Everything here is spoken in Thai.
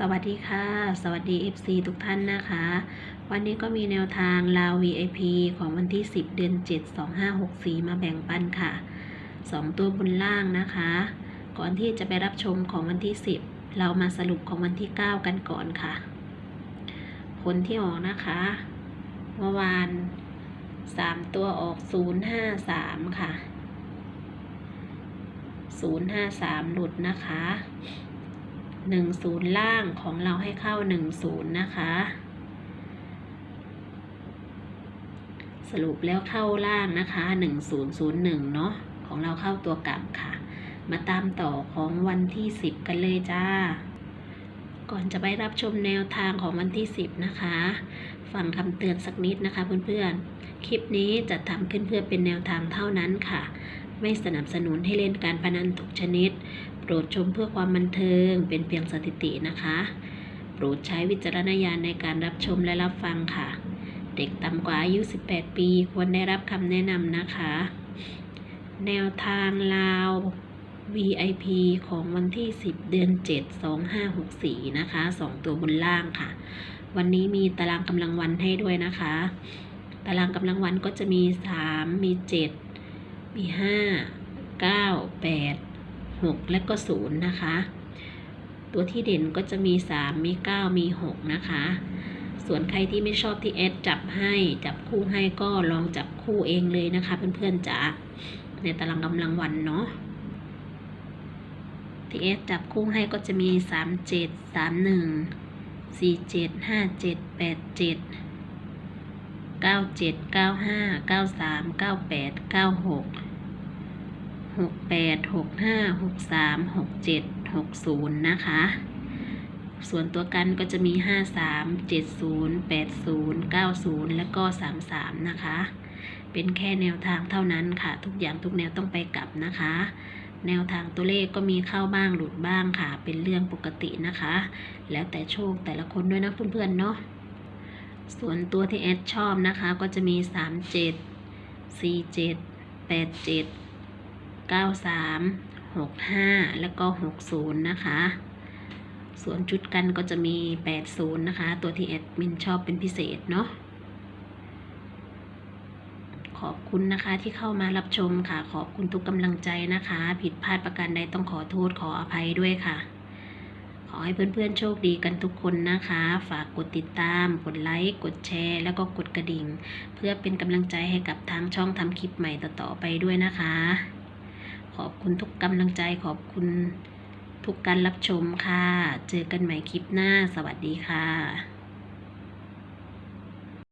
สวัสดีค่ะ สวัสดี FC ทุกท่านนะคะ วันนี้ก็มีแนวทางลาว VIP ของวันที่ 10 เดือน 7 2564 มาแบ่งปันค่ะ 2 ตัวบนล่างนะคะ ก่อนที่จะไปรับชมของวันที่ 10 เรามาสรุปของวันที่ 9 กันก่อนค่ะ ผลที่ออกนะคะ เมื่อวาน 3 ตัวออก 053 ค่ะ 053 หลุดนะคะ หนึ่งศูนย์ล่างของเราให้เข้าหนึ่งศูนย์นะคะ สรุปแล้วเข้าล่างนะคะหนึ่งศูนย์ศูนย์หนึ่งเนาะของเราเข้าตัวกลับค่ะ มาตามต่อของวันที่สิบกันเลยจ้า ก่อนจะไปรับชมแนวทางของวันที่สิบนะคะฟังคำเตือนสักนิดนะคะเพื่อนๆ คลิปนี้จะทำขึ้นเพื่อเป็นแนวทางเท่านั้นค่ะ ไม่สนับสนุนให้เล่นการพนันทุกชนิด โปรดชมเพื่อความบันเทิง เป็นเพียงสถิตินะคะ โปรดใช้วิจารณญาณในการรับชมและรับฟังค่ะ เด็กต่ำกว่าอายุ 18 ปี ควรได้รับคำแนะนำนะคะ แนวทางลาว VIP ของวันที่ 10 เดือน 7 2564 นะคะ 2 ตัวบนล่างค่ะ วันนี้มีตารางกำลังวันให้ด้วยนะคะ ตารางกำลังวันก็จะมี 3 มี 7 มี5 9 8 6และก็0นะคะ ตัวที่เด่นก็จะมี3มี9มี6นะคะ ส่วนใครที่ไม่ชอบที่แอดจับให้จับคู่ให้ก็ลองจับคู่เองเลยนะคะ เพื่อนๆจ๋าในตารางกำลังวันเนาะที่แอดจับคู่ให้ก็จะมี3 7 3 1 4 7 5 7 8 7 9 7 9 5 9 3 9 8 9 6หกแปดหก หกแปดหกห้าหกสามหกเจ็ดหกศูนย์นะคะ ส่วนตัวกันก็จะมีห้าสามเจ็ดศูนย์แปดศูนย์เก้าศูนย์แล้วก็สามสามนะคะ เป็นแค่แนวทางเท่านั้นค่ะ ทุกอย่างทุกแนวต้องไปกลับนะคะแนวทางตัวเลขก็มีเข้าบ้างหลุดบ้างค่ะ เป็นเรื่องปกตินะคะ แล้วแต่โชคแต่ละคนด้วยนะเพื่อนๆเนาะส่วนตัวที่แอดชอบนะคะก็จะมี 37 47 87 93 65 แล้วก็ 60 นะคะ ส่วนชุดกันก็จะมี 80 นะคะ ตัวที่แอดมินชอบเป็นพิเศษเนาะขอบคุณนะคะที่เข้ามารับชมค่ะ ขอบคุณทุกกำลังใจนะคะ ผิดพลาดประการใดต้องขอโทษขออภัยด้วยค่ะ ขอให้เพื่อนๆโชคดีกันทุกคนนะคะ ฝากกดติดตาม กดไลค์ กดแชร์ แล้วก็กดกระดิ่ง เพื่อเป็นกำลังใจให้กับทางช่องทำคลิปใหม่ต่อๆไปด้วยนะคะ ขอบคุณทุกกำลังใจขอบคุณทุกการรับชมค่ะ เจอกันใหม่คลิปหน้า สวัสดีค่ะ